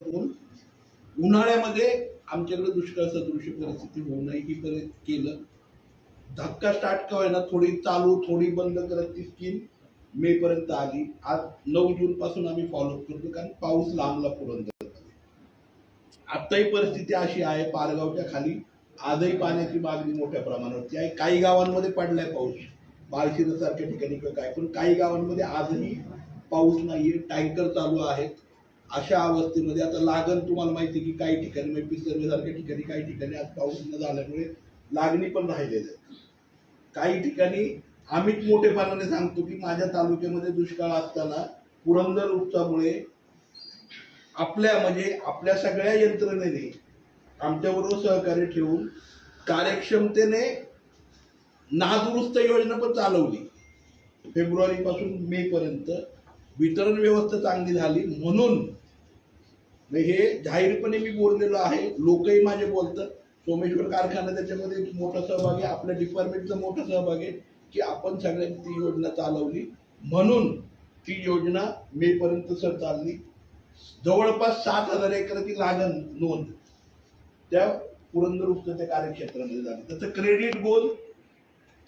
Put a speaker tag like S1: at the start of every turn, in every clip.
S1: उन्हाळ्यामध्ये आमच्याकडे दुष्काळ सदृश परिस्थिती होऊ नये ही परत केलं. धक्का स्टार्ट ना थोडी चालू थोडी बंद करत ती स्कीम मे पर्यंत आली. आज नऊ जून पासून आम्ही फॉलो करतो कारण पाऊस लांबला पुरंदर. आताही परिस्थिती अशी आहे पारगावच्या खाली आजही पाण्याची मागणी मोठ्या प्रमाणावरती आहे. काही गावांमध्ये पडलाय पाऊस. बाळशिरसारख्या ठिकाणी काय पण काही गावांमध्ये आजही पाऊस नाहीये. टँकर चालू आहेत. अशा अवस्थेमध्ये आता लागण तुम्हाला माहिती आहे की काही ठिकाणी म्हणजे पिसर्वे सारख्या ठिकाणी काही ठिकाणी आज पाऊस न झाल्यामुळे लागणी पण राहिलेल्या आहेत काही ठिकाणी आम्हीच मोठेपणाने सांगतो की माझ्या तालुक्यामध्ये दुष्काळ असताना पुरंदर उपचामुळे आपल्या म्हणजे आपल्या सगळ्या यंत्रणेने आमच्याबरोबर सहकार्य ठेवून कार्यक्षमतेने नादुरुस्त योजना पण चालवली. फेब्रुवारी पासून मे पर्यंत वितरण व्यवस्था चांगली झाली म्हणून हे जाहीरपणे मी बोललेलो आहे. लोकही माझे बोलतात. सोमेश्वर कारखाना त्याच्यामध्ये मोठा सहभाग आहे. आपल्या डिपार्टमेंटचा मोठा सहभाग आहे की आपण सगळ्यांनी ती योजना चालवली. म्हणून ती योजना मे पर्यंत सर चालली जवळपास सात हजार एकराची लागण नोंद. त्या पुरंदर उपसाच्या कार्यक्षेत्रामध्ये झाली. त्याचं क्रेडिट गोल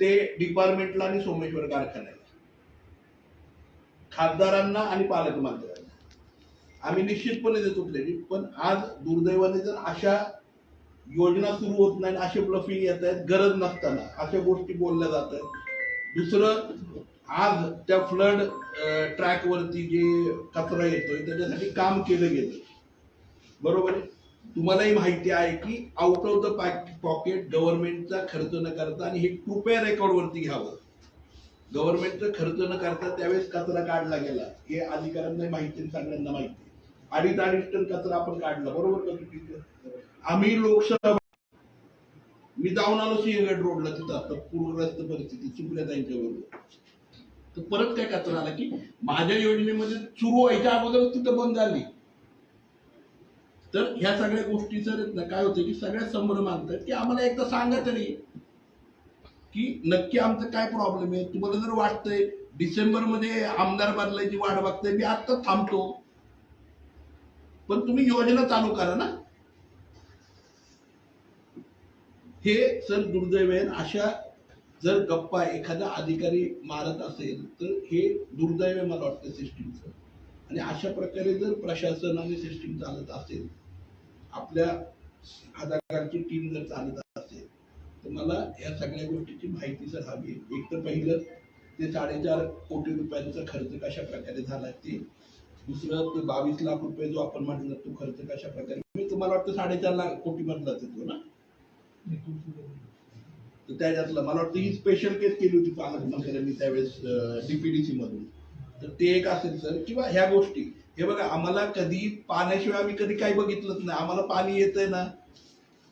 S1: ते डिपार्टमेंटला आणि सोमेश्वर कारखान्याला. खासदारांना आणि पालकमंत्र्यांना आम्ही निश्चितपणे देतो क्रेडिट पण आज दुर्दैवाने जर अशा योजना सुरू होत नाही असे ब्लफिंग येत आहेत गरज नसताना अशा गोष्टी बोलल्या जात आहेत. दुसरं आज त्या फ्लड ट्रॅकवरती जे कचरा येतोय त्याच्यासाठी काम केलं गेलं. बरोबर आहे? तुम्हालाही माहिती आहे की आउट ऑफ द पॉकेट गव्हर्नमेंटचा खर्च न करता आणि हे कृपया रेकॉर्डवरती घ्यावं. गव्हर्नमेंटचा खर्च न करता त्यावेळेस कचरा काढला गेला. हे अधिकाऱ्यांना माहिती सगळ्यांना माहिती. अडीच अडीच टन कचरा आपण काढला. बरोबर का आम्ही लोकसभा मी जाऊन आलो सिंहगड रोडला तिथं. आता पूरग्रस्त परिस्थिती चुकल्या त्यांच्या बरोबर तर परत काय कचरा आला की माझ्या योजनेमध्ये सुरू व्हायच्या अगोदर तिथं बंद झाली. तर ह्या सगळ्या गोष्टी सर काय होतं की सगळ्या समोर मागतात की आम्हाला एकदा सांगा तरी की नक्की आमचं काय प्रॉब्लेम आहे? तुम्हाला जर वाटतंय डिसेंबरमध्ये आमदार बदलायची वाट बघताय मी आत्ता थांबतो. पण तुम्ही योजना चालू करा ना. हे सर दुर्दैव आहे. अशा जर गप्पा एखादा अधिकारी मारत असेल तर हे दुर्दैव मला वाटतं सिस्टीमचं. आणि अशा प्रकारे जर प्रशासन आणि सिस्टीम चालत असेल आपल्या खासदारांची टीम जर चालत असेल तर मला या सगळ्या गोष्टीची माहिती सर हवी. आहे. एक तर पहिलं ते साडेचार कोटी रुपयांचा खर्च कशा प्रकारे झाला ते. दुसरं ते बावीस लाख रुपये जो आपण म्हटलं तो खर्च कशा प्रकारे मी तुम्हाला वाटतं साडेचार लाख कोटी मधला तो ना? तर त्याच्यातलं मला वाटतं ही स्पेशल केस केली होती पालकमंत्र्यांनी त्यावेळेस डीपीडीसी मधून. तर ते एक असेल सर किंवा ह्या गोष्टी. हे बघा आम्हाला कधी पाण्याशिवाय आम्ही कधी काही बघितलंच नाही. आम्हाला पाणी येतंय ना.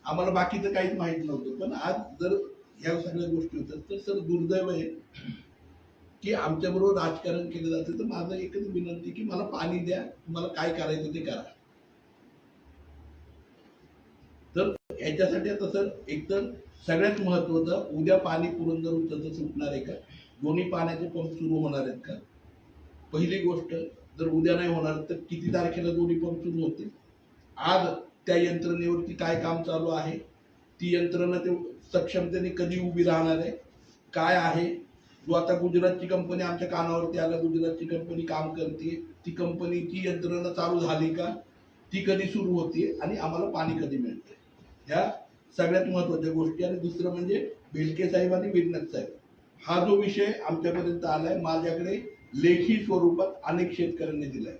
S1: आम्हाला बाकीचं काहीच माहीत नव्हतं. पण आज जर ह्या सगळ्या गोष्टी होतात तर सर दुर्दैव आहे की आमच्या बरोबर राजकारण केलं जातं. तर माझं एकच विनंती की मला पाणी द्या तुम्हाला काय करायचं ते करा. तर याच्यासाठी आता सर एकतर सगळ्यात महत्वाचं उद्या पाणी पुरंदर उतरतं सुटणार आहे का? दोन्ही पाण्याचे पंप सुरू होणार आहेत का? पहिली गोष्ट जर उद्या नाही होणार तर किती तारखेला दोन्ही पंप सुरू होतील? आज त्या यंत्रणेवरती काय काम चालू आहे? ती यंत्रणा ते सक्षमतेने कधी उभी राहणार आहे? काय आहे? जो आता गुजरातची कंपनी आमच्या कानावरती आला गुजरातची कंपनी काम करते ती कंपनीची यंत्रणा चालू झाली का? ती कधी सुरू होते आणि आम्हाला पाणी कधी मिळते? ह्या सगळ्यात महत्त्वाच्या गोष्टी. आणि दुसरं म्हणजे बेलके साहेब आणि विरनाथ साहेब. हा जो विषय आमच्यापर्यंत आलाय माझ्याकडे लेखी स्वरूपात अनेक शेतकऱ्यांनी दिलाय.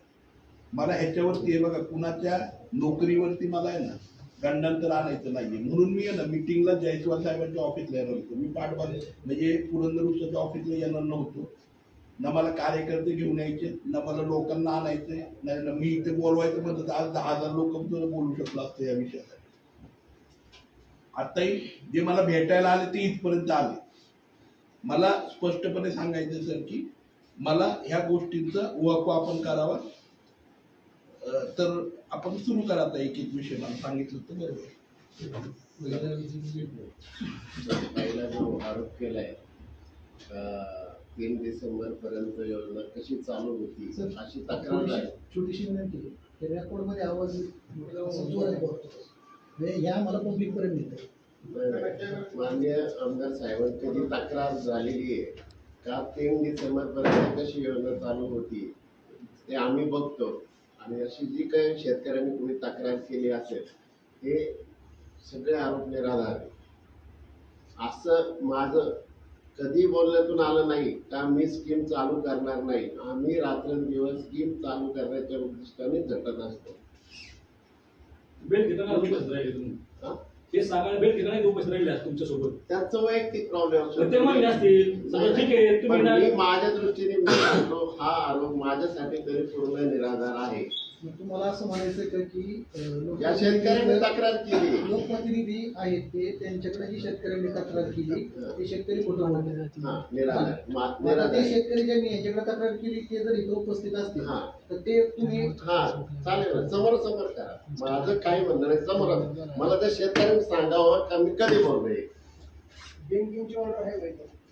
S1: मला ह्याच्यावरती हे बघा कुणाच्या नोकरीवरती मला आहे ना गंडांतर आणायचं नाहीये. म्हणून मी ना मिटिंगला जयस्वाल साहेबांच्या ऑफिसला येणार होतो. मी पाठवा म्हणजे पुरंदर उत्सवाच्या ऑफिसला येणार नव्हतो. ना मला कार्यकर्ते घेऊन यायचे ना मला लोकांना आणायचे नाही ना मी इथे बोलवायचं म्हणत आज दहा हजार लोक बोलू शकलो असतं या विषयासाठी. आताही जे मला भेटायला आले ते इथपर्यंत आले. मला स्पष्टपणे सांगायचं सर की मला ह्या गोष्टींचा उहापोह आपण करावा. तर आपण सुरू करा आता एक एक विषय. मला सांगितलं तर बरोबर
S2: पहिला जो आरोप केलाय तीन डिसेंबर पर्यंत योजना कशी चालू होती अशी तक्रार आहे.
S3: छोटीशी विनंती. ते रेकॉर्डमध्ये आवाज असं जोरात बोलतो. म्हणजे ह्या मला पब्लिक पर्यंत मिळतं
S4: मान्य आमदार साहेबांची जी तक्रार झालेली आहे का तीन डिसेंबर पर्यंत कशी योजना चालू होती ते आम्ही बघतो. आणि अशी जी काही शेतकऱ्यांनी कोणी तक्रार केली असेल ते सगळे आरोप निराधार आहे. असं माझं कधी बोलण्यातून आलं नाही का मी स्कीम चालू करणार नाही. आम्ही रात्रंदिवस स्कीम चालू करण्याच्या उद्दिष्टाने झटत असतो.
S5: ते सांगायला बेल घेताना उपस्थित राहिले तुमच्यासोबत.
S4: त्यांचं वैयक्तिक प्रॉब्लेम
S5: ते म्हणले असतील. सगळं ठीक आहे. तुम्ही
S4: माझ्या दृष्टीने मी सांगतो हा आरोप माझ्यासाठी तरी पूर्ण निराधार आहे.
S3: तुम्हाला असं म्हणायचं का की
S4: या शेतकऱ्यांनी तक्रार केली.
S3: लोकप्रतिनिधी आहेत ते त्यांच्याकडे जी शेतकऱ्यांनी तक्रार केली. ते शेतकरी बोलतात
S4: हा निराधार. मा-
S3: ते शेतकरी ज्यांनी यांच्याकडे तक्रार केली ते जर इथं उपस्थित असतील
S4: हा.
S3: तर ते तुम्ही
S4: हा चालेल. ना समोर समोर करा. माझं काही म्हणणं नाही. समोर मला त्या शेतकऱ्यांनी सांगावं का मी कधी बोललोय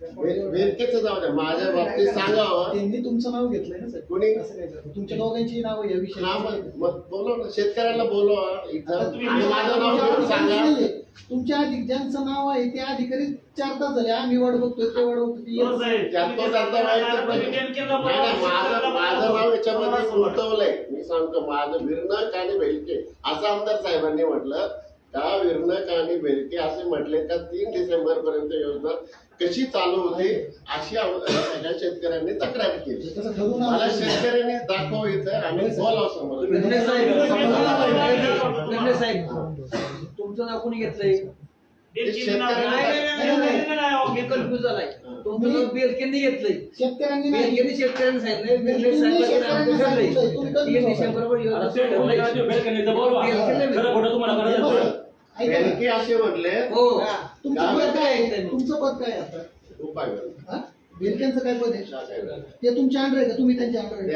S4: वेळकेच जाऊ द्या. माझ्या बाबतीत सांगावं.
S3: त्यांनी तुमचं नाव घेतलंय ना सर?
S4: कोणी?
S3: असं काय झालं? तुमच्या दोघांची नाव या
S4: हा
S3: विषयात
S4: मग मग बोलव ना. शेतकऱ्याला बोलवा.
S3: आता
S4: इथं
S3: तुम्ही
S4: आणि माझं नाव
S3: तुमच्या
S4: घेऊन सांगा.
S3: नाहीये. तुमच्या अधिक ज्यांचं नाव आहे ते अधिकारी चार तास झाले. आम्ही वाट बघतोय ते वाट बघतोय
S4: त्यात तो नाही, नाही, माझं माझं नाव याच्यामध्ये गुंतवलंय. मी सांगतो माझं विरणक आणि बेलके असं आमदार साहेबांनी म्हटलं का विरणक आणि बेलके असे म्हटले का तीन डिसेंबर पर्यंत योजना कशी चालू होती अशी सगळ्या शेतकऱ्यांनी तक्रार केली. मला
S3: आलं.
S4: शेतकऱ्यांनी दाखव इथं आणि बोलाव समोर
S6: साहेब. तुमचं नाव कोणी घेतलंय? कन्फ्युज झालाय. तुमचं नाव बेलकेंनी घेतलंय.
S3: शेतकऱ्यांनी
S6: बेलकेंनी शेतकऱ्यांनी सांगितलंय.
S4: बेलके असे म्हटले
S6: हो.
S3: तुमचं पद काय आहे तुमचं पद काय आहे आता? हा? बेलक्यांचं काय पद आहे?
S4: ते
S3: ते तुमच्या अंडर आहे का? तुम्ही त्यांच्या अंडर आहे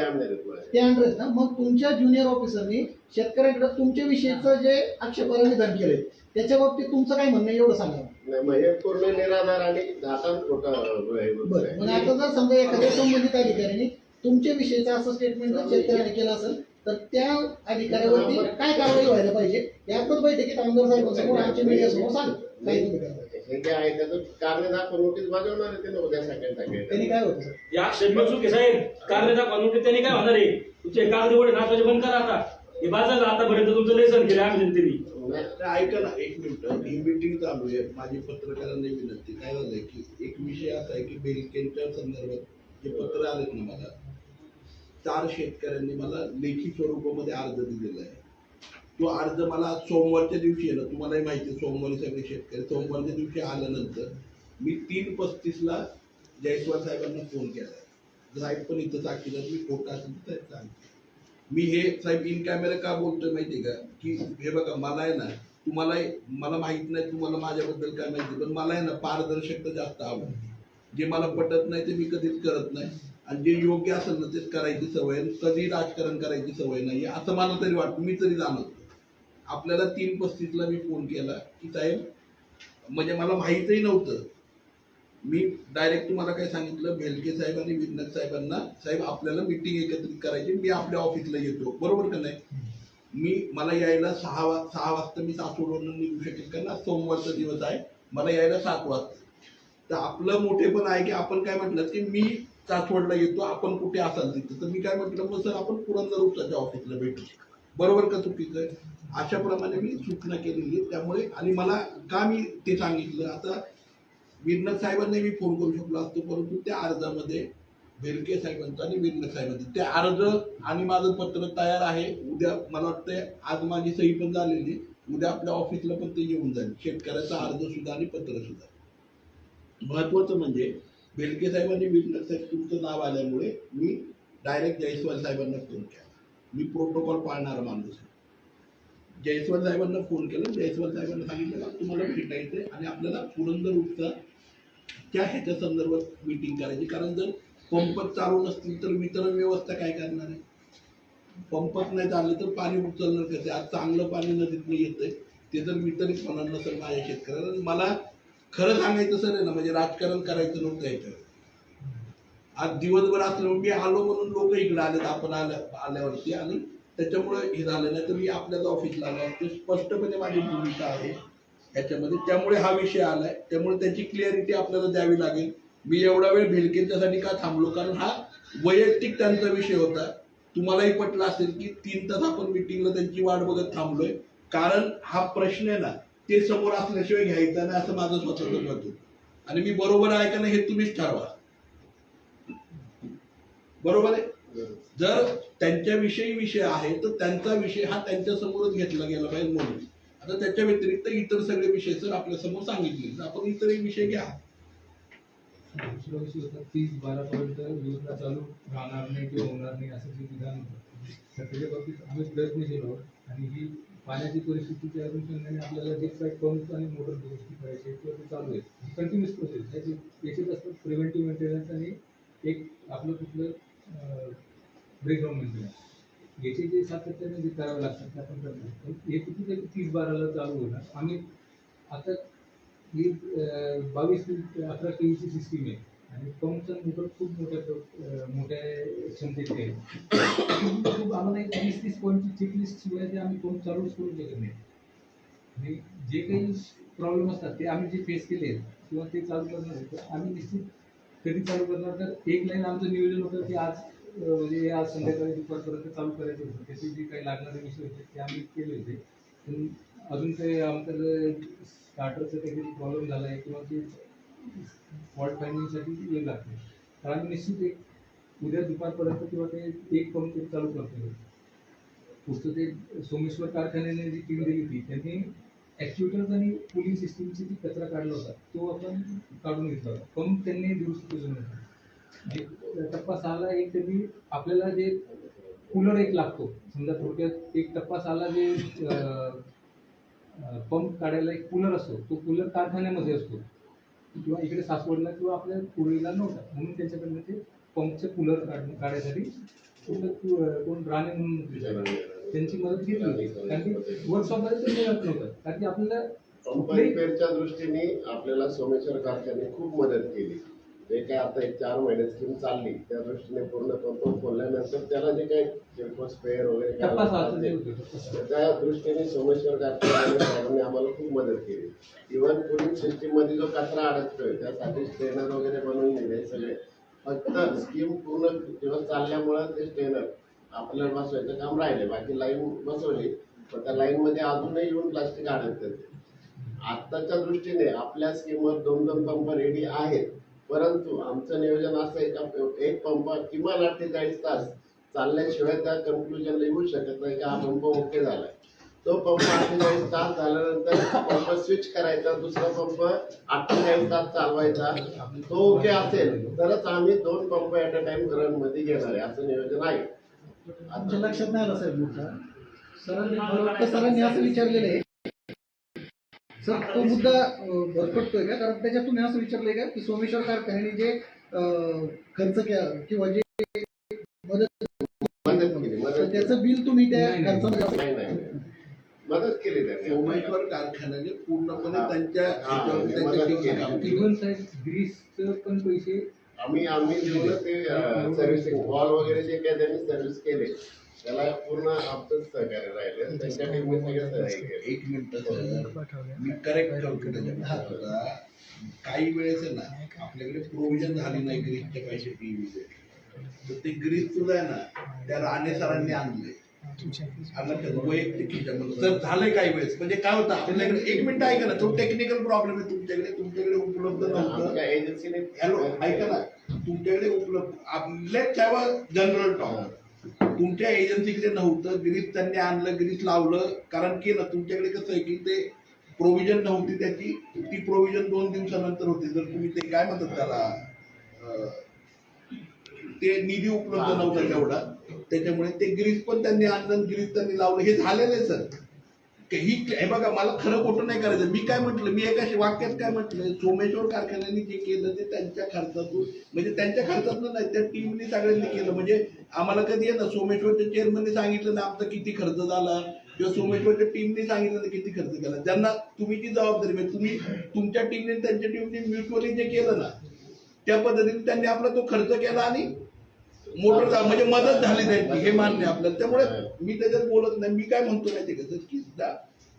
S3: ते अंडर आहेत ना? मग तुमच्या ज्युनियर ऑफिसरनी शेतकऱ्यांकडे तुमच्या विषयीचं जे आक्षेपार्ह निदान केलंय त्याच्या बाबतीत तुमचं काय म्हणणं आहे? एवढं सांगा.
S4: हे पूर्ण निराधार आणि घातान खोटा
S3: बरं. मग आता जर समजा एखाद्या संबंधित अधिकाऱ्याने तुमच्या विषयीचं असं स्टेटमेंट जर शेतकऱ्याने केलं असेल तर त्या अधिकाऱ्यावरती काय कारवाई व्हायला पाहिजे? यातच बैठकीत आमदार साहेबांसमोर आमच्या मीडियासमोर सांग. काय तुम्ही करताय.
S4: हे जे आहे त्याचं कारण दाखवून नोटीस बजावणार आहे ते ना उद्या सकाळी
S3: त्यांनी
S4: सकाळी
S3: काय होतं सर?
S5: या चुकी साहेब कार्य दाखवा नोटीस त्यांनी काय आहे? तुमचे कागद बंद करा आता. हे बाजारला आतापर्यंत तुमचं लेसन केलं आम्ही जनतेने
S4: नाही,
S1: तर ऐका ना एक मिनिट. ही मीटिंग चालू आहे. माझी पत्रकारांनी विनंती. काय झालंय की एक विषय असा आहे की बेलकेंच्या संदर्भात जे पत्र आलेत ना मला चार शेतकऱ्यांनी मला लेखी स्वरूपामध्ये अर्ज दिलेला आहे. तो अर्ज मला सोमवारच्या दिवशी आहे तुम्हालाही माहिती आहे सोमवारी सगळे शेतकरी सोमवारच्या दिवशी आल्यानंतर मी तीन पस्तीसला जयस्वाल साहेबांना फोन केला. साहेब पण इथं साक्षीदार मी खोटा असेल तर सांगते. मी हे साहेब इन कॅमेरा का बोलतोय माहितीये का? की हे बघा मला आहे ना तुम्हाला मला माहीत नाही तुम्हाला माझ्याबद्दल काय माहिती पण मला आहे ना पारदर्शकता जास्त आवडते. जे मला पटत नाही ते मी कधीच करत नाही. आणि जे योग्य असेल ना तेच करायची सवय आहे. कधी राजकारण करायची सवय नाही असं मला तरी वाटतं. मी तरी जाणवतो. आपल्याला तीन पस्तीसला मी फोन केला की साहेब म्हणजे मला माहीतही नव्हतं. मी डायरेक्ट तुम्हाला काय सांगितलं भेलके साहेब आणि विज्ञान साहेबांना साहेब आपल्याला मिटिंग एकत्रित करायची मी आपल्या ऑफिसला येतो. बरोबर का नाही? मी मला यायला सहा वा सहा वाजता मी सासवडवरून निघू शकेल कारण आज सोमवारचा दिवस आहे. मला यायला सात वाजता. तर आपलं मोठेपण आहे की आपण काय म्हटलं की मी सासवडला येतो आपण कुठे असाल तिथं? तर मी काय म्हटलं मग सर आपण पुरंदर उपसाच्या ऑफिसला भेटू. बरोबर का चुकीचं आहे? अशाप्रमाणे मी सूचना केलेली आहे. त्यामुळे आणि मला का मी ते सांगितलं? आता विरनक साहेबांनी मी फोन करू शकलो असतो परंतु त्या अर्जामध्ये भेलके साहेबांचा आणि विरनक साहेबांचा ते अर्ज आणि माझं पत्र तयार आहे. उद्या मला वाटतंय आज माझी सही पण झालेली उद्या आपल्या ऑफिसला पण ते येऊन जाईल. शेतकऱ्याचा अर्ज सुद्धा आणि पत्र सुद्धा. महत्वाचं म्हणजे बेलके साहेबांनी विरनक साहेब तुमचं नाव आल्यामुळे मी डायरेक्ट जयस्वाल साहेबांना फोन केला. मी प्रोटोकॉल पाळणारा माणूस आहे. जयस्वाल साहेबांना फोन केला जयस्वाल साहेबांना सांगितलं का तुम्हाला आहे आणि आपल्याला पुरंदर उपचा त्या ह्याच्या संदर्भात मीटिंग करायची. कारण जर पंप चालू नसतील तर वितरण व्यवस्था काय करणार आहे? पंपच नाही चालले तर पाणी उचलणार कसे आज चांगलं पाणी नदीतनं येतंय. ते जर वितरित होणार नसेल माझ्या शेतकऱ्याला आणि मला खरं सांगायचं सर आहे ना म्हणजे राजकारण करायचं नव्हतं याच्यावर. आज दिवसभर असल्यामुळे मी आलो म्हणून लोक इकडे आलेत आपण आल्या आल्यावरती. आणि त्याच्यामुळे हे झालं नाही तर मी आपल्याच ऑफिसला आलो. ते स्पष्टपणे माझी भूमिका आहे याच्यामध्ये. त्यामुळे हा विषय आलाय. त्यामुळे त्याची क्लिअरिटी आपल्याला द्यावी लागेल. मी एवढा वेळ भिलकेंच्यासाठी का थांबलो? कारण हा वैयक्तिक त्यांचा विषय होता. तुम्हालाही पटलं असेल की तीन तास आपण मिटिंगला त्यांची वाट बघत थांबलोय. कारण हा प्रश्न आहे ना ते समोर असल्याशिवाय घ्यायचा नाही असं माझं स्वतःचं मत आणि मी बरोबर आहे का नाही हे तुम्हीच ठरवा. बरोबर आहे? जर त्यांच्याविषयी विषय आहे तर त्यांचा विषय हा त्यांच्यासमोरच घेतला गेला पाहिजे म्हणून. आता त्याच्या व्यतिरिक्त इतर सगळे विषय सर आपल्यासमोर सांगितले तर आपण इतरही विषय घ्या.
S7: विषय होता तीस बारा पर्यंत योजना चालू राहणार नाही किंवा होणार नाही असं जे विधान होतं. तर त्याच्या बाबतीत आम्ही प्रयत्नशील आहोत आणि ही पाण्याची परिस्थितीच्या अनुषंगाने आपल्याला जे काही पंप आणि मोटर दुरुस्ती करायची किंवा ते चालू आहे कंटिन्युअस प्रोसेस याची याच्यात असतात प्रिव्हेंटिव्ह मेंटेनन्स आणि एक आपलं कुठलं ब्रेकग्राऊंड मेंटेनन्स याचे जे सातत्याने जे करावे लागतात ते आपण करतो पण हे कितीतरी तीस बाराला चालू होणार आम्ही आता ही बावीस अकरा के ची सिस्टीम आहे. आणि पंपचा मोटर खूप मोठ्या मोठ्या क्षमतेचे आहे. खूप आम्हाला एक वीस तीस पॉईंटची चेकलिस्ट शिवाय ते आम्ही पंप चालूच करू शकत नाही. आणि जे काही प्रॉब्लेम असतात ते आम्ही जे फेस केले आहेत किंवा ते चालू करणार आहे तर आम्ही निश्चित कधी चालू करणार? तर एक लाईन आमचं नियोजन होतं की आज म्हणजे आज संध्याकाळी दुपारपर्यंत चालू करायचं होतं. त्याचे जे काही लागणारे विषय होते ते आम्ही केले होते. पण अजून काही आमचं स्टार्टरचा काहीतरी प्रॉब्लेम झाला आहे किंवा ते फॉल्ट फायंडिंगसाठी वेळ लागते तर आम्ही निश्चित एक उद्या दुपारपर्यंत किंवा ते एक पंप ते चालू करतो पुढचं ते सोमेश्वर कारखान्याने जी टीम दिली होती त्यांनी ऍक्च्युएटर्स आणि पुलिंग सिस्टीमची ती कचरा काढला होता तो आपण काढून घेतला होता. पंप त्यांनी दुरुस्त करून घेतला. जे म्हणजे टप्पा सहाला एक त्यांनी आपल्याला जे कूलर एक लागतो. समजा थोडक्यात एक टप्पा सहाला जे पंप काढायला एक कूलर असतो तो कूलर कारखान्यामध्ये असतो. किंवा इकडे सासवडला किंवा आपल्या पुढेला नव्हता. म्हणून त्यांच्याकडनं ते पंपचे कूलर काढ काढायसाठी कोण कोण राणे म्हणून होते. त्यांची मदत घेतली होती. कारण की वर्कशॉपमध्ये ते मिळत नव्हतं. कारण की आपल्याला
S4: रिपेअरच्या दृष्टीने आपल्याला सोमेश्वर कारखाने खूप मदत केली. जे काय आता एक चार महिने स्कीम चालली त्या दृष्टीने पूर्ण पंप खोलल्यानंतर त्याला जे काही किरकोळ स्पेअर वगैरे त्या दृष्टीने सोमेश्वर कारखान्याने आम्हाला खूप मदत केली. इव्हन पोलिंग सिस्टीममध्ये जो कचरा अडकतोय त्यासाठी स्टेनर वगैरे बनवून दिले सगळे. फक्त स्कीम पूर्ण दिवस चालल्यामुळं ते स्टेनर आपल्याला बसवायचं काम राहिले बाकी लाईन बसवली. पण त्या लाईन मध्ये अजूनही येऊन प्लास्टिक अडकतं आत्ताच्या दृष्टीने आपल्या स्कीमवर दोन दोन पंप रेडी आहेत. परंतु आमचं नियोजन असं आहे का एक पंप किमान अठ्ठेचाळीस तास चालल्याशिवाय त्या कन्क्लुजनला येऊ शकत नाही की हा पंप ओके झालाय. तो पंप अठ्ठेचाळीस तास झाल्यानंतर पंप स्विच करायचा दुसरा पंप अठ्ठेचाळीस तास चालवायचा. तो ओके असेल तरच आम्ही दोन पंप ऍट अ टाइम रनमध्ये घेणार आहे असं नियोजन आहे.
S3: आमच्या लक्षात नाही आलं साहेब मुद्दा सरांनी सरांनी असं विचारलेलं आहे सर तो मुद्दा अं, भरकटतोय का कारण त्याच्यात तुम्ही असं विचारलंय का की सोमेश्वर कारखान्याने जे खर्च केला किंवा जे मदत. त्याचं बिल तुम्ही त्या. खर्चामध्ये.
S4: मदत केली त्यांनी
S1: सोमेश्वर कारखान्याने पूर्णपणे. त्यांच्या त्यांच्या
S7: ग्रीसचं पण पैसे
S4: आम्ही आम्ही देऊन ते सर्व्हिसिंग वॉल वगैरे जे काय त्यांनी सर्व्हिस केले त्याला पूर्ण आमचंच सहकार्य राहिलं. त्यांच्या टीमने सहकार्य
S1: एक मिनिट मी करेक्ट करतो त्याच्यामध्ये. काही वेळेस आहे ना आपल्याकडे प्रोव्हिजन झाली नाही ग्रीसच्या पैसे टीव्हीचे तर ते ग्रीज सुद्धा आहे ना त्या राणे सरांनी आणले. सर झालंय काही वेळेस. म्हणजे काय होतं आपल्याकडे एक मिनिट ऐका ना तो टेक्निकल प्रॉब्लेम आहे तुमच्याकडे. तुमच्याकडे उपलब्ध नव्हतं.
S4: एजन्सीने
S1: हॅलो ऐका ना. तुमच्याकडे उपलब्ध आपले ठेवा जनरल टॉक तुमच्या एजन्सीकडे नव्हतं. ग्रीस त्यांनी आणलं ग्रीस लावलं. कारण की ना तुमच्याकडे कसं आहे की ते प्रोव्हिजन नव्हती त्याची. ती प्रोव्हिजन दोन दिवसानंतर होती. जर तुम्ही ते काय म्हणतात त्याला? ते निधी उपलब्ध नव्हता तेवढा. त्याच्यामुळे ते ग्रीस पण त्यांनी आणलं ग्रीस त्यांनी लावलं. हे झालेलं आहे सर. ही हे बघा मला खरं खोटं नाही करायचं. मी काय म्हटलं? मी एका वाक्यात काय म्हटलं? सोमेश्वर कारखान्याने जे केलं ते त्यांच्या खर्चातून म्हणजे त्यांच्या खर्चातून नाही त्या टीमने सगळ्यांनी केलं. म्हणजे आम्हाला कधी आहे ना सोमेश्वरच्या चेअरमनने सांगितलं ना आमचा किती खर्च झाला. किंवा सोमेश्वरच्या टीमने सांगितलं ना किती खर्च केला. त्यांना तुम्ही जी जबाबदारी म्हणजे तुम्ही तुमच्या टीमने त्यांच्या टीमने म्युच्युअली जे केलं ना त्या पद्धतीने त्यांनी आपला तो खर्च केला आणि मोटर म्हणजे मदत झाली त्यांची हे मान्य आपल्याला. त्यामुळे मी त्याच्यात बोलत नाही. मी काय म्हणतो माहिती का? सर की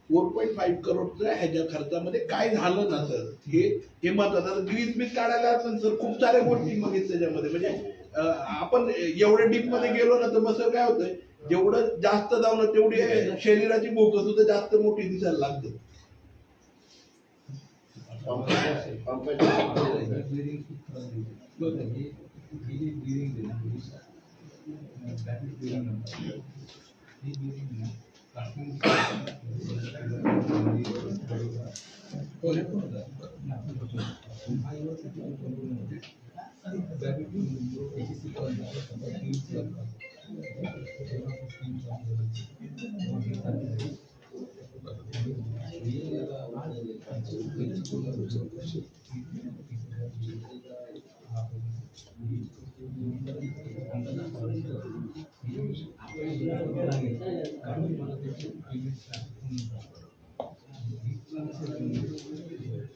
S1: फोर पॉईंट फाईव्ह करोडच्या ह्याच्या खर्चामध्ये काय झालं ना सर हे हे महत्वाचं ग्रीस बीस काढायला पण सर खूप साऱ्या गोष्टी मग त्याच्यामध्ये. म्हणजे आपण एवढ्या डीपमध्ये गेलो ना तर मग सर काय होतंय? जेवढं जास्त जाऊ ना तेवढी शरीराची भूक सुद्धा जास्त मोठी दिसायला लागते.
S4: पंपाचे- पंपाचे-
S7: ब्लिडिंग खूप त्रास देते ही ही जी ब्लिडिंग आहे ना बॅटरी ब्लिडिंग म्हणतात ही ब्लिडिंग ना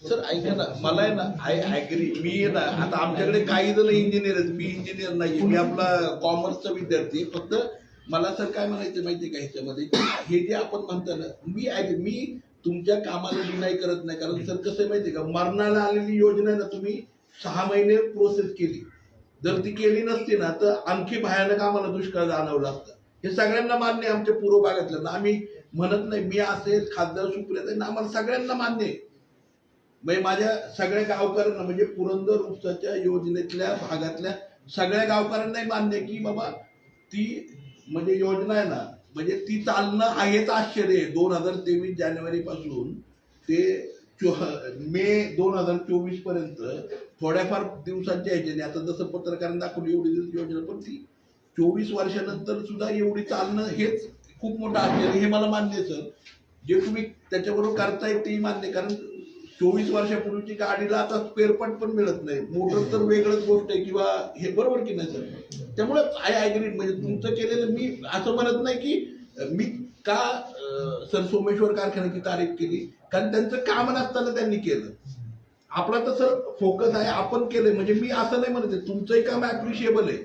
S1: सर ऐका ना मला आहे ना आय ऍग्री मी आहे ना आता आमच्याकडे काही जण इंजिनियर आहेत. मी इंजिनियर नाही मी आपला कॉमर्सचा विद्यार्थी आहे. फक्त मला सर काय म्हणायचं माहिती का ह्याच्यामध्ये? हे जे आपण म्हणतो ना मी agree, मी तुमच्या कामाला डिनाय करत नाही. कारण सर कसं आहे माहिती का? मरणाला आलेली योजना आहे ना तुम्ही सहा महिने प्रोसेस केली. जर ती केली नसती ना तर आणखी भयानक आम्हाला दुष्काळ जाणवलं असतं हे सगळ्यांना मान्य आहे आमच्या पूर्व भागातल्या आम्ही म्हणत नाही मी असेल खासदार सुप्रिया ना आम्हाला सगळ्यांना मान्य आहे. म्हणजे माझ्या सगळ्या गावकऱ्यांना म्हणजे पुरंदर उपसाच्या योजनेतल्या भागातल्या सगळ्या गावकऱ्यांनाही मान्य आहे की बाबा ती म्हणजे योजना आहे ना म्हणजे ती चालणं आहेच आश्चर्य आहे. दोन हजार तेवीस जानेवारी पासून ते मे दोन हजार चोवीसपर्यंत थोड्याफार दिवसांच्या ह्याच्याने आता जसं पत्रकारांनी दाखवली एवढी दिवस योजना पण ती चोवीस वर्षानंतर सुद्धा एवढी चालणं हेच खूप मोठं आश्चर्य हे मला मान्य सर. जे तुम्ही त्याच्याबरोबर करताय तेही मान्य कारण चोवीस वर्षापूर्वीची गाडीला आता स्पेअरपार्ट पण मिळत नाही. मोटर तर वेगळंच गोष्ट आहे किंवा हे बरोबर की नाही सर? त्यामुळे आय ॲग्री म्हणजे तुमचं केलेलं मी असं म्हणत नाही की मी का सर सोमेश्वर कारखान्याची तारीफ केली. कारण त्यांचं काम नसताना त्यांनी केलं. आपला तर सर फोकस आहे आपण केलंय. म्हणजे मी असं नाही म्हणत आहे, तुमचंही काम ऍप्रिशिएबल आहे.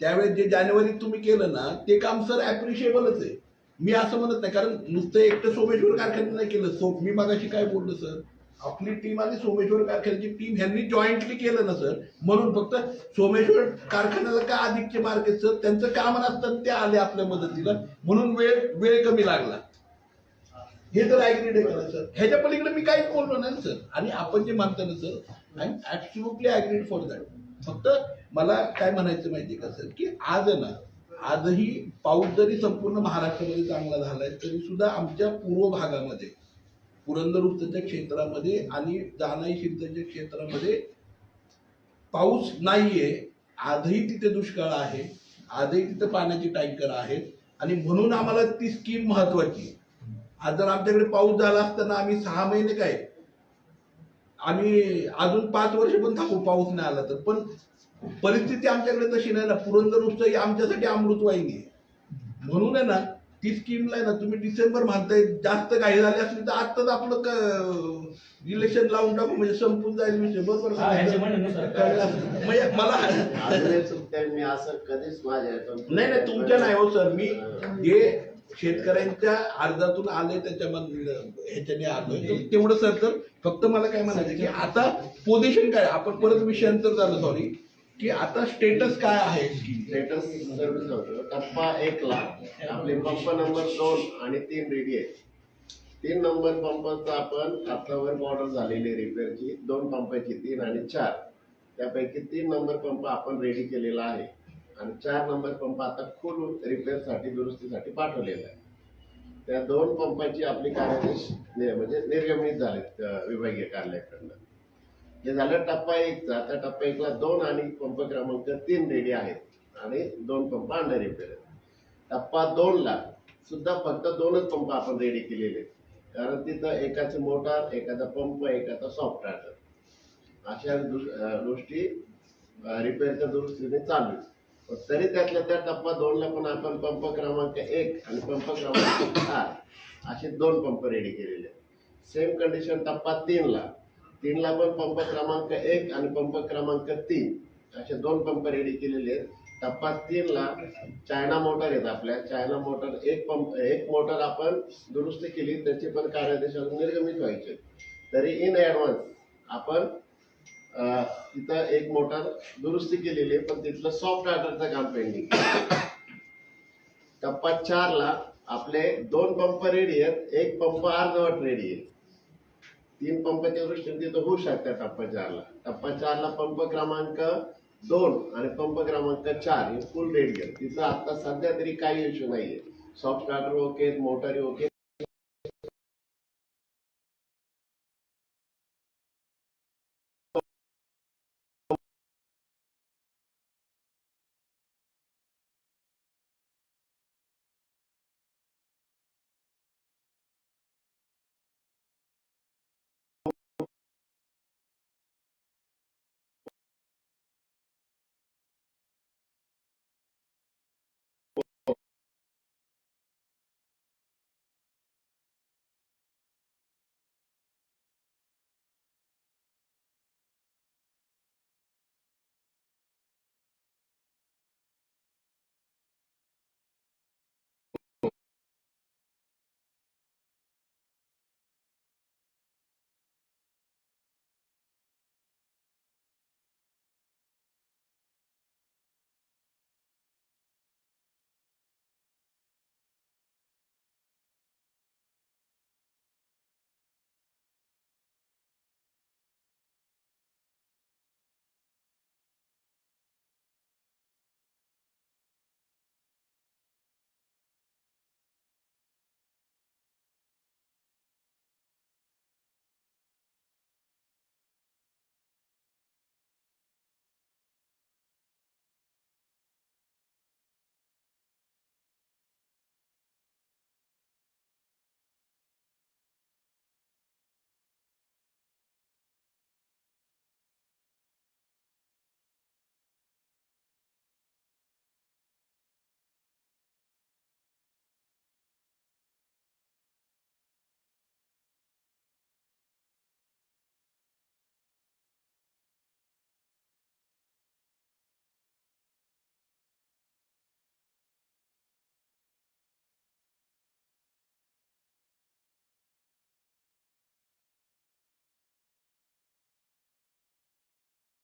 S1: त्यावेळेस जे जानेवारीत तुम्ही केलं ना ते काम सर ऍप्रिशिएबलच आहे. मी असं म्हणत नाही कारण नुसतं एकटं सोमेश्वर कारखान्याने नाही केलं. सो मी मागाशी काय बोललो सर? आपली टीम आणि सोमेश्वर कारखान्याची टीम ह्यांनी जॉईंटली केलं ना सर म्हणून फक्त सोमेश्वर कारखान्याला का अधिकचे मार्ग आहेत सर त्यांचं काम नसतं ते आले आपल्या मदतीला. म्हणून वेळ वेळ कमी लागला. हे तर ऍग्रीड आहे करा सर ह्याच्या पलीकडे मी काहीच बोललो नाही सर आणि आपण जे मानतो ना sir I am absolutely agreed for that फक्त मला काय म्हणायचं माहिती का सर की आज ना आजही पाऊस जरी संपूर्ण महाराष्ट्रामध्ये चांगला झालाय तरी सुद्धा आमच्या पूर्व भागामध्ये पुरंदर उत्तरच्या क्षेत्रामध्ये आणि दानाई शिरसाच्या क्षेत्रामध्ये पाऊस नाहीये. आजही तिथे दुष्काळ आहे. आजही तिथे पाण्याची टँकर आहेत. आणि म्हणून आम्हाला ती स्कीम महत्वाची आज जर आमच्याकडे पाऊस झाला असताना आम्ही सहा महिने काय आम्ही अजून पाच वर्ष पण थांबू पाऊस नाही आला तर. पण परिस्थिती आमच्याकडे तशी नाही ना. पुरंदर उत्सव ही आमच्यासाठी अमृतवाहिनी आहे. म्हणून आहे ना ती स्कीमला आहे ना तुम्ही डिसेंबर म्हणताय जास्त काही झाली असली तर आत्ताच आपलं इलेक्शन लावून टाकू म्हणजे संपून जाईल विषय बरोबर? म्हणजे मला
S4: मी असं कधीच माझ्या
S1: नाही नाही तुमच्या नाही हो सर मी जे शेतकऱ्यांच्या अर्जातून आले त्याच्यामधलं ह्याच्याने आलोय. तर तेवढं सर तर फक्त मला काय म्हणायचं की आता पोझिशन काय? आपण परत विषयांतर झालं सॉरी की आता स्टेटस काय आहे?
S4: स्टेटस सर्व्हिस होतो टप्पा एक ला आपले पंप नंबर दोन आणि तीन रेडी आहे तीन नंबर पंपाचा आपण आतावर ऑर्डर झालेली रिपेअरची. दोन पंपाची तीन आणि चार. त्यापैकी तीन नंबर पंप आपण रेडी केलेला आहे. आणि चार नंबर पंप आता फुल रिपेअरसाठी दुरुस्तीसाठी पाठवलेला आहे. त्या दोन पंपाची आपली कार्यादेश म्हणजे निर्गमित झालेत विभागीय कार्यालयाकडनं. हे झालं टप्पा एकचा आता टप्पा एकला दोन आणि पंप क्रमांक तीन रेडी आहेत. आणि दोन पंप अंडर रिपेअर आहेत. टप्पा दोन ला सुद्धा फक्त दोनच पंप आपण रेडी केलेले आहेत. कारण तिथं एकाचं मोटार एखादा पंप एखादा सॉफ्ट अशा गोष्टी रिपेअरच्या दुरुस्तीने चालू तरी त्यातल्या त्या टप्पा दोनला पण आपण पंप क्रमांक एक आणि पंप क्रमांक चार असे दोन पंप रेडी केलेले आहेत. सेम कंडिशन टप्पा तीनला. तीनला पण पंप क्रमांक एक आणि पंप क्रमांक तीन. असे दोन पंप रेडी केलेले आहेत. टप्पा तीन ला चायना मोटर आहेत आपल्या. चायना मोटर एक पंप एक मोटर आपण दुरुस्ती केली त्याचे पण कार्यादेश निर्गमित व्हायचे. तरी इन ऍडव्हान्स आपण तिथं एक मोटर दुरुस्ती केलेली आहे पण तिथलं सॉफ्ट ऑर्डरचं काम पेंडिंग टप्पा चार ला आपले दोन पंप रेडी आहेत एक पंप अर्धवट रेडी आहे तीन पंपाच्या दृष्टीने तिथं होऊ शकतात टप्पा चारला. टप्पा चारला पंप क्रमांक दोन आणि पंप क्रमांक चार हे फुल रेट आहे तिथं आता सध्या तरी काही इश्यू नाहीये. सॉफ्ट स्टार्टर ओके मोटारी ओके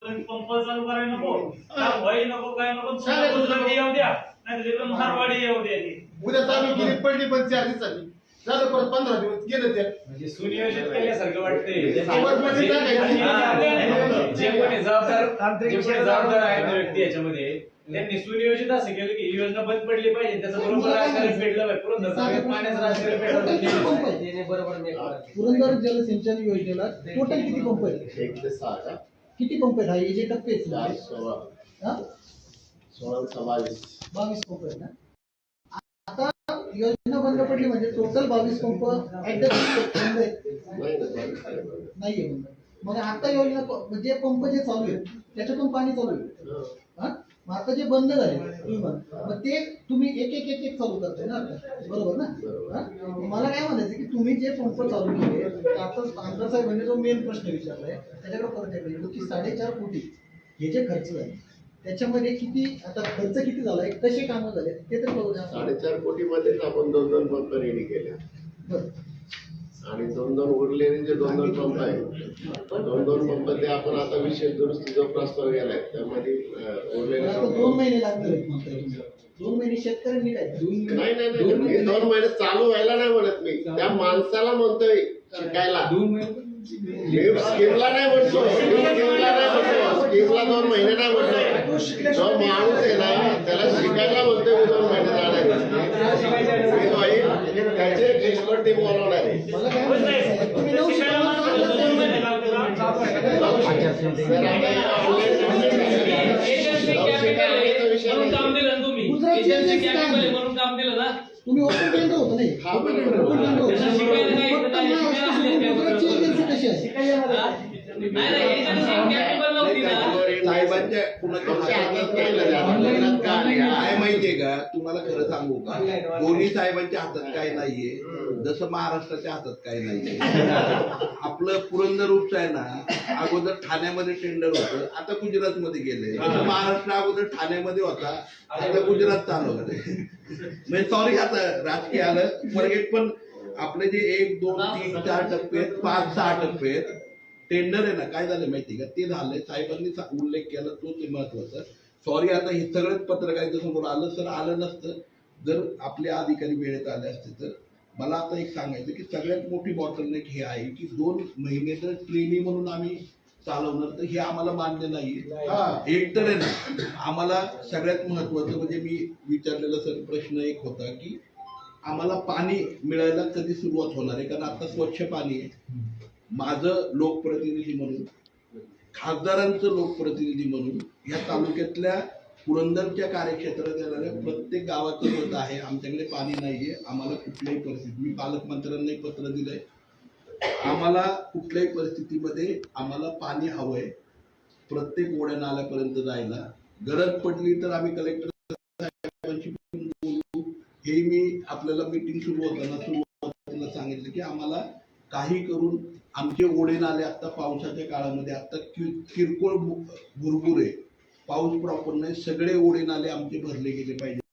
S5: पंप चालू करायला नको? व्हायला नको काय नको येऊ द्या. नाही तिकडे मारवाडी येऊ द्या.
S8: उद्या चालू केली पडली पण चार दिवसांनी झालं परत पंधरा दिवस गेलं ते
S6: म्हणजे सुनियोजित केल्यासारखं वाटतंय.
S8: समजमध्ये टाकायची.
S6: आणि जे कोणी जबाबदार जे कोणी जबाबदार आहेत ना व्यक्ती याच्यामध्ये त्यांनी सुनियोजित असं केलं की ही योजना बंद पडली पाहिजे. त्याचं बरोबर राजकारण पेटलं पाहिजे. पुरंदर पाण्याचं राजकारण
S3: आहेत?
S6: बरोबर
S3: पुरंदर जलसिंचन योजनेला टोटल किती पंप आहेत
S4: एक ते सहा का
S3: किती पंप आहेत? हा हे जे टप्पे आहेत
S4: सोळा.
S3: हा?
S4: सोळा बावीस.
S3: बावीस पंप आहेत ना? आता योजना बंद पडली म्हणजे टोटल बावीस पंप ऍट द बंद आहेत.
S4: नाही ना बावीस आहे बरोबर.
S3: नाहीये. बंद मग आता योजना प- म्हणजे पंप जे चालू आहेत त्याच्यातून पाणी चालू आहे.
S4: हं.
S3: मग आता जे बंद झाले मग ते तुम्ही एक एक एक एक चालू करताय ना आता. बरोबर ना?
S4: बरोबर.
S3: मला काय म्हणायचं की तुम्ही जे पंप चालू केले आता आमदार साहेबांनी जो मेन प्रश्न विचारलाय त्याच्याकडे परत येतो की साडेचार कोटी हे जे खर्च झाले त्याच्यामध्ये किती आता खर्च किती झालाय कसे कामं झाले ते तर बघू द्या.
S4: साडेचार कोटी मध्येच आपण दोन दोन पंप रेडी केले
S3: बरं.
S4: आणि दोन दोन उरलेले जे दोन दोन पंप आहेत दोन दोन पंप ते आपण आता विशेष दुरुस्ती जो प्रस्ताव गेलाय त्यामध्ये उरलेले
S3: दोन महिने तुम्ही. दोन महिने शेतकऱ्यांनी काय?
S4: नाही नाही दोन महिने चालू व्हायला नाही म्हणत मी त्या माणसाला म्हणतोय शिकायला
S7: दोन महिने
S4: स्कीमला नाही म्हणतो स्कीमला नाही म्हणतो स्कीमला दोन महिने नाही म्हणतो जो माणूस आहे ना त्याला शिकायला म्हणतोय मी दोन महिने जाणार त्याची एक एक्सपर्ट टीम बोलवणार आहे.
S5: म्हणून काम दिलं ना. तुम्ही
S3: ओपन टेंडर होतं नाही.
S4: हा,
S3: ओपन. टेंडर ओपन टेंडर
S5: त्यांना शिकायला काय
S3: होतं फक्त
S5: नाही,
S3: एजन्सी कशी
S5: नव्हती ना.
S1: साहेबांच्या कुणाच्या हातात काय
S4: काय नाही.
S1: नाही.
S4: ऑनलाईन का नाही?
S1: काय माहितीये का? तुम्हाला खरं सांगू का? दोन्ही साहेबांच्या हातात काय नाहीये जसं महाराष्ट्राच्या हातात काय नाहीये. आपलं पुरंदर उपसा आहे ना अगोदर ठाण्यामध्ये टेंडर होतं आता गुजरात मध्ये गेले महाराष्ट्र अगोदर ठाण्यामध्ये होता आता गुजरात चालू होते म्हणजे सॉरी आता राजकीय आलं फॉरगेट पण आपले जे एक दोन तीन चार टप्पे आहेत पाच सहा टप्पे आहेत. टेंडर आहे ना काय झालं माहिती का? ते झालंय. साहेबांनी उल्लेख केला तो ते महत्त्वाचा. सॉरी आता हे सगळंच पत्रकारांच्या समोर आलं सर आलं नसतं. जर आपले अधिकारी वेळेत आले असते तर. मला आता एक सांगायचं की सगळ्यात मोठी बॉटलनेक हे आहे की दोन महिने तर ट्रेनिंग म्हणून आम्ही चालवणार तर हे आम्हाला मान्य नाहीये.
S8: हा.
S1: एक तर आहे ना आम्हाला सगळ्यात महत्वाचं म्हणजे मी विचारलेला सर प्रश्न एक होता की आम्हाला पाणी मिळायला कधी सुरुवात होणार आहे? कारण आता स्वच्छ पाणी आहे. माझं लोकप्रतिनिधी म्हणून खासदारांचं लोकप्रतिनिधी म्हणून या तालुक्यातल्या पुरंदरच्या कार्यक्षेत्रात येणाऱ्या प्रत्येक गावाचं मत आहे. आमच्याकडे पाणी नाहीये. आम्हाला कुठल्याही परिस्थिती मी पालकमंत्र्यांनाही पत्र दिलंय. आम्हाला कुठल्याही परिस्थितीमध्ये आम्हाला पाणी हवंय. प्रत्येक ओढ्या नाल्यापर्यंत जायला. गरज पडली तर आम्ही कलेक्टर बोलू. हे मी आपल्याला मीटिंग सुरू होताना सुरुवातीला सांगितलं की आम्हाला काही करून आमचे ओढे नाले आता पावसाच्या काळामध्ये आता कि- किरकोळ भु- भुरभुर आहे पाऊस प्रॉपर नाही सगळे ओढे नाले आमचे भरले गेले पाहिजे.